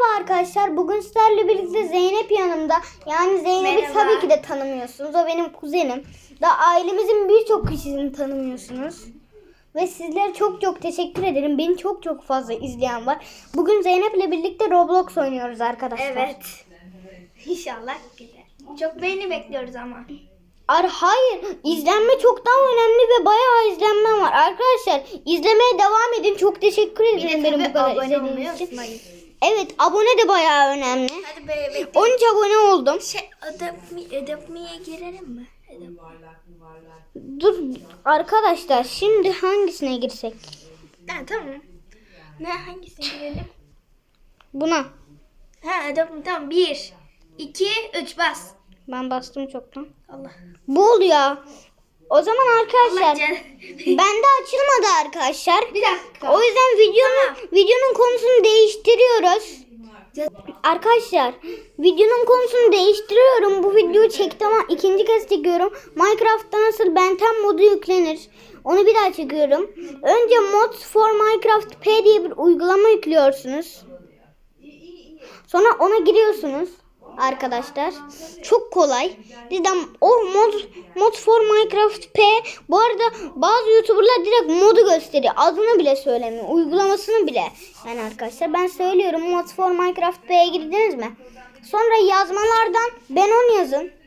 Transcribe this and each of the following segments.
Merhaba arkadaşlar. Bugün sizlerle birlikte Zeynep yanımda. Yani Zeynep'i Merhaba. tabii ki de tanımıyorsunuz. O benim kuzenim. Da ailemizin birçok kişisini tanımıyorsunuz. Ve sizlere çok çok teşekkür ederim. Beni çok çok fazla izleyen var. Bugün Zeynep'le birlikte Roblox oynuyoruz arkadaşlar. Evet. İnşallah gider. Çok beğeni bekliyoruz ama. Ar hayır, izlenme çok daha önemli ve bayağı izlenme var. Arkadaşlar izlemeye devam edin. Çok teşekkür ederim de benim bu kadar izlediğiniz için. Evet, abone de bayağı önemli. Hadi be bekleyin. 13 abone oldum. Şey Me'ye girelim mi? Dur arkadaşlar şimdi hangisine girsek? Ha, tamam. Ne hangisine girelim? Buna. Ha Adopt Me tamam. Bir, iki, üç bas. Ben bastım çoktan. Allah. Bu oluyor. O zaman arkadaşlar can. bende açılmadı arkadaşlar. Bir dakika. O yüzden videonun videonun konusunu değiştiriyoruz. Arkadaşlar videonun konusunu değiştiriyorum. Bu videoyu çektim ama ikinci kez çekiyorum. Minecraft'ta nasıl Benten modu yüklenir? Onu bir daha çekiyorum. Önce Mods for Minecraft P diye bir uygulama yüklüyorsunuz. Sonra ona giriyorsunuz arkadaşlar. Çok kolay. Cidden o mod mod for Minecraft P bu arada bazı YouTuber'lar direkt modu gösteriyor. Adını bile söylemiyor. Uygulamasını bile. Yani arkadaşlar ben söylüyorum mod for Minecraft P'ye girdiniz mi? Sonra yazmalardan ben on yazın.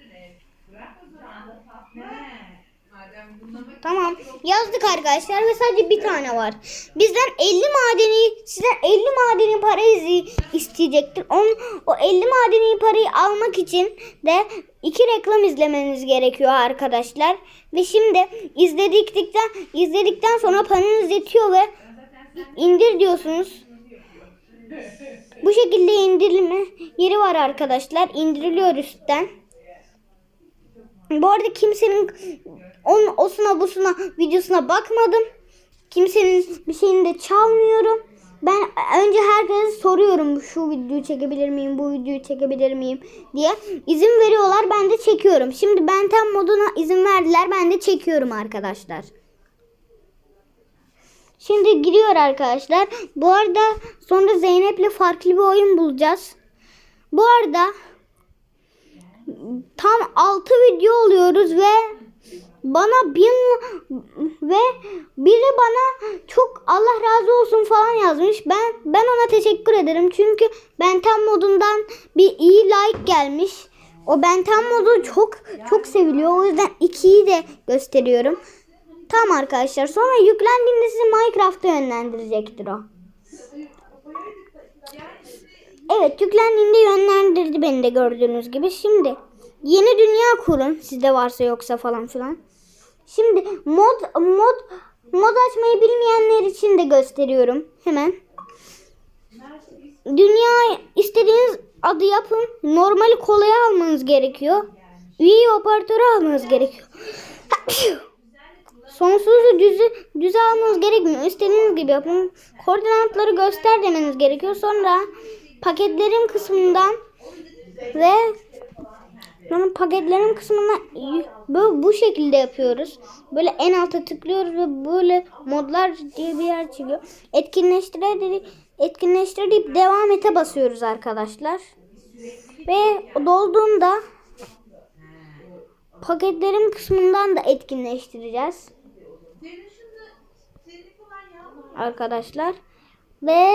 Tamam. Yazdık arkadaşlar ve sadece bir tane var. Bizden 50 madeni, sizden 50 madeni para isteyecektir. On, o 50 madeni parayı almak için de iki reklam izlemeniz gerekiyor arkadaşlar. Ve şimdi izledikten izledikten sonra paranız yetiyor ve indir diyorsunuz. Bu şekilde indirilme yeri var arkadaşlar. İndiriliyor üstten. Bu arada kimsenin onun osuna busuna videosuna bakmadım. Kimsenin bir şeyini de çalmıyorum. Ben önce herkese soruyorum şu videoyu çekebilir miyim, bu videoyu çekebilir miyim diye. İzin veriyorlar ben de çekiyorum. Şimdi Benten moduna izin verdiler ben de çekiyorum arkadaşlar. Şimdi giriyor arkadaşlar. Bu arada sonra Zeynep'le farklı bir oyun bulacağız. Bu arada tam 6 video oluyoruz ve bana bin ve biri bana çok Allah razı olsun falan yazmış. Ben ben ona teşekkür ederim. Çünkü Benten modundan bir iyi like gelmiş. O Benten modu çok çok seviliyor. O yüzden ikiyi de gösteriyorum. Tamam arkadaşlar. Sonra yüklendiğinde sizi Minecraft'a yönlendirecektir o. Evet yüklendiğinde yönlendirdi beni de gördüğünüz gibi. Şimdi yeni dünya kurun sizde varsa yoksa falan filan. Şimdi mod mod mod açmayı bilmeyenler için de gösteriyorum hemen. Dünya istediğiniz adı yapın. Normali kolaya almanız gerekiyor. Üyeyi operatörü almanız gerekiyor. Sonsuzu düzü, düze almanız gerekmiyor. İstediğiniz gibi yapın. Koordinatları göster demeniz gerekiyor. Sonra paketlerim kısmından ve sonra paketlerim kısmından böyle bu şekilde yapıyoruz. Böyle en alta tıklıyoruz ve böyle modlar diye bir yer çıkıyor. Etkinleştire dedi etkinleştire deyip devam ete basıyoruz arkadaşlar. Ve dolduğunda paketlerim kısmından da etkinleştireceğiz. Arkadaşlar. Ve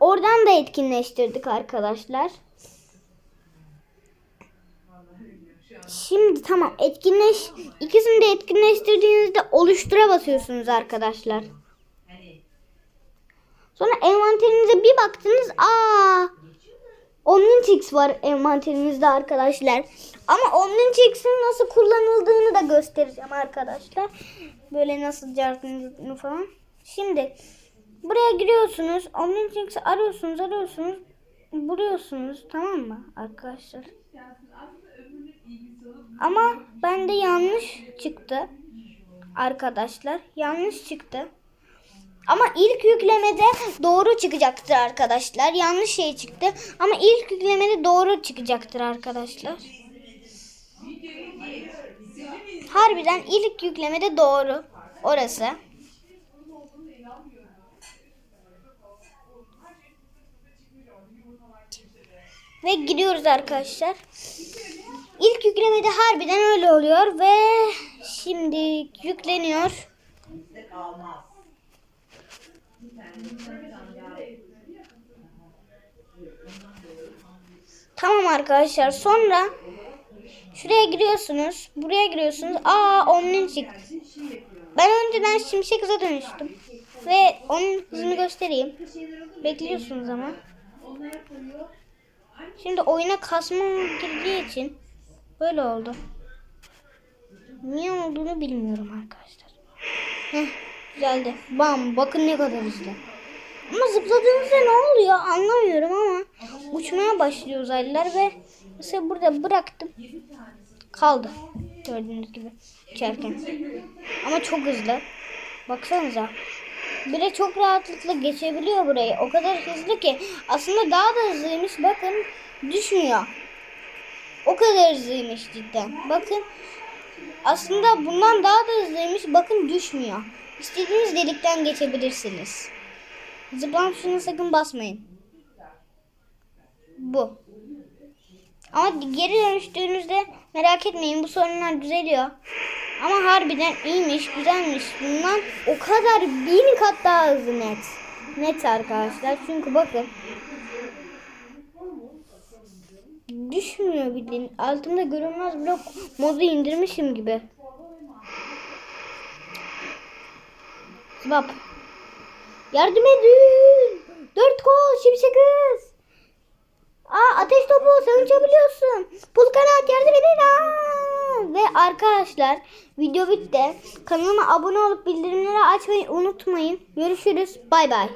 oradan da etkinleştirdik arkadaşlar. Şimdi tamam etkinleş ikisini de etkinleştirdiğinizde oluştura basıyorsunuz arkadaşlar. Sonra envanterinize bir baktınız aa Omnitix var envanterinizde arkadaşlar. Ama Omnitix'in nasıl kullanıldığını da göstereceğim arkadaşlar. Böyle nasıl cardını falan. Şimdi buraya giriyorsunuz. Omnitix'i arıyorsunuz arıyorsunuz. Buluyorsunuz tamam mı arkadaşlar? Ama bende yanlış çıktı. Arkadaşlar yanlış çıktı. Ama ilk yüklemede doğru çıkacaktır arkadaşlar. Yanlış şey çıktı. Ama ilk yüklemede doğru çıkacaktır arkadaşlar. Harbiden ilk yüklemede doğru. Orası. Ve giriyoruz arkadaşlar. İlk yüklemede harbiden öyle oluyor ve şimdi yükleniyor. Tamam arkadaşlar sonra şuraya giriyorsunuz. Buraya giriyorsunuz. Aa onun çıktı. Ben önceden şimşek hıza dönüştüm. Ve onun hızını göstereyim. Bekliyorsunuz ama. Şimdi oyuna kasma girdiği için böyle oldu. Niye olduğunu bilmiyorum arkadaşlar. Heh, güzeldi. Bam bakın ne kadar hızlı. Ama zıpladığınızda ne oluyor anlamıyorum ama uçmaya başlıyor uzaylılar ve mesela burada bıraktım. Kaldı. Gördüğünüz gibi uçarken. Ama çok hızlı. Baksanıza. Bir de çok rahatlıkla geçebiliyor burayı. O kadar hızlı ki aslında daha da hızlıymış. Bakın düşmüyor. O kadar hızlıymış cidden. Bakın aslında bundan daha da hızlıymış. Bakın düşmüyor. İstediğiniz delikten geçebilirsiniz. Zıplam şuna sakın basmayın. Bu. Ama geri dönüştüğünüzde merak etmeyin bu sorunlar düzeliyor. Ama harbiden iyiymiş, güzelmiş. Bundan o kadar bin kat daha hızlı net. Net arkadaşlar. Çünkü bakın. Düşmüyor bildiğin. Altımda görünmez blok modu indirmişim gibi. Zıbap. Yardım edin. Dört kol şimşek hız. Aa ateş topu sen uçabiliyorsun. Pul kanat yardım edin. Aa. Ve arkadaşlar video bitti. Kanalıma abone olup bildirimleri açmayı unutmayın. Görüşürüz. Bay bay.